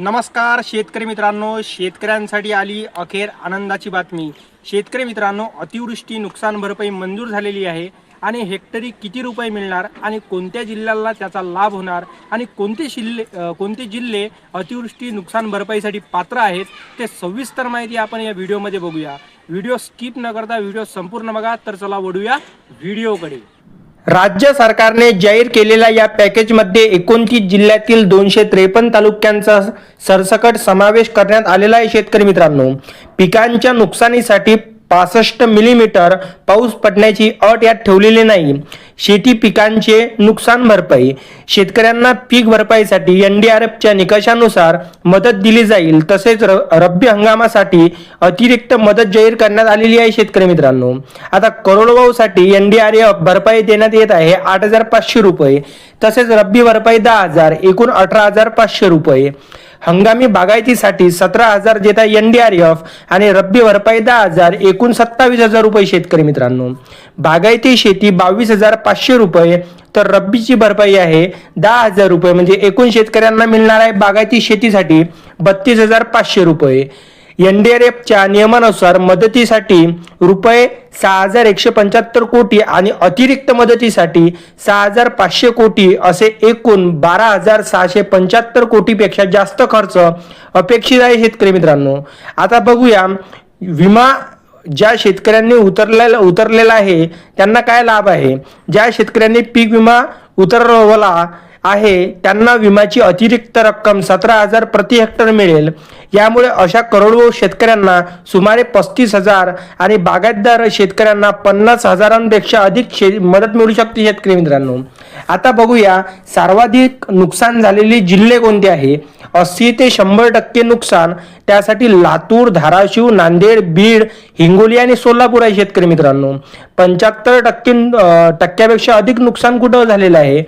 नमस्कार शेतकरी मित्रांनो शेतकऱ्यांसाठी आली अखेर आनंदाची बातमी. शेतकरी मित्रांनो अतिवृष्टी नुकसान भरपाई मंजूर झालेली आहे आणि हेक्टरी किती रुपये मिळणार आणि कोणत्या जिल्ह्याला त्याचा लाभ होणार आणि कोणते शिल्ले कोणते जिल्हे अतिवृष्टी नुकसान भरपाईसाठी पात्र आहेत ते सविस्तर माहिती आपण या व्हिडिओमध्ये बघूया. व्हिडिओ स्किप न करता व्हिडिओ संपूर्ण बघा तर चला वडूया व्हिडिओकडे. राज्य सरकारने जाहीर केलेल्या या पॅकेजमध्ये एकोणतीस जिल्ह्यातील दोनशे त्रेपन्न तालुक्यांचा सरसकट समावेश करण्यात आलेला आहे शेतकरी मित्रांनो. पिकांच्या नुकसानीसाठी पासष्ट मिलीमीटर पाऊस पडण्याची अट यात ठेवलेली नाही. शेती पिकांचे नुकसान भरपाई. शेतकऱ्यांना पीक भरपाईसाठी एन डी आर एफच्या निकषानुसार मदत दिली जाईल तसेच र रब्बी हंगामासाठी अतिरिक्त मदत जाहीर करण्यात आलेली आहे शेतकरी मित्रांनो. आता करोडवाहूसाठी एन डी आर एफ भरपाई देण्यात येत आहे आठ हजार पाचशे रुपये तसेच रब्बी भरपाई दहा हजार एकूण अठरा हजार पाचशे रुपये. हंगामी बागायतीसाठी सतरा हजार देत आहे एन डी आर एफ आणि रब्बी भरपाई दहा हजार एकूण सत्तावीस हजार रुपये शेतकरी मित्रांनो. बागायती शेती बावीस हजार पाचशे रुपये तर रब्बीची भरपाई आहे दहा हजार रुपये. म्हणजे एकूण शेतकऱ्यांना मिळणार आहे बागायती शेतीसाठी बत्तीस हजार पाचशे रुपये. एन डी आर एफच्या नियमानुसार मदतीसाठी रुपये सहा हजार एकशे पंच्याहत्तर कोटी आणि अतिरिक्त मदतीसाठी सहा हजार पाचशे कोटी असे एकूण बारा हजार सहाशे पंच्याहत्तर कोटीपेक्षा जास्त खर्च अपेक्षित आहे शेतकरी मित्रांनो. आता बघूया विमा ज्या शेतकऱ्यांनी उतरलेला उतरलेला आहे त्यांना काय लाभ आहे? ज्या शेतकऱ्यांनी पीक विमा उतरवला आहे त्यांना विम्याची अतिरिक्त रक्कम सतरा हजार प्रति हेक्टर मिळेल. यामुळे अशा करोडो शेतकऱ्यांना सुमारे पस्तीस हजार आणि बागायतदार शेतकऱ्यांना पन्नास हजारांपेक्षा अधिक शे मदत मिळू शकते शेतकरी मित्रांनो. आता बघूया सर्वाधिक नुकसान झालेले जिल्हे कोणते आहे? अस्सी ते शंभर टक्के नुकसान त्यासाठी लातूर धाराशिव नांदेड बीड हिंगोली आणि सोलापूर आहे शेतकरी मित्रांनो. पंच्याहत्तर टक्के टक्क्यापेक्षा अधिक नुकसान कुठं झालेलं आहे?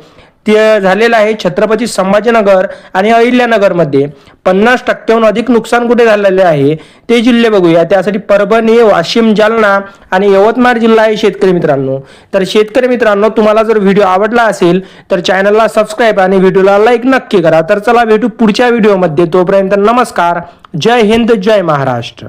ते झालेलं आहे छत्रपती संभाजीनगर आणि अहिल्यानगरमध्ये. पन्नास टक्क्याहून अधिक नुकसान कुठे झालेले आहे ते जिल्हे बघूया. त्यासाठी परभणी वाशिम जालना आणि यवतमाळ जिल्हा आहे शेतकरी मित्रांनो. तर शेतकरी मित्रांनो तुम्हाला जर व्हिडिओ आवडला असेल तर चॅनलला सबस्क्राईब आणि व्हिडिओला लाईक नक्की करा. तर चला भेटू पुढच्या व्हिडिओमध्ये. तोपर्यंत नमस्कार. जय हिंद जय महाराष्ट्र.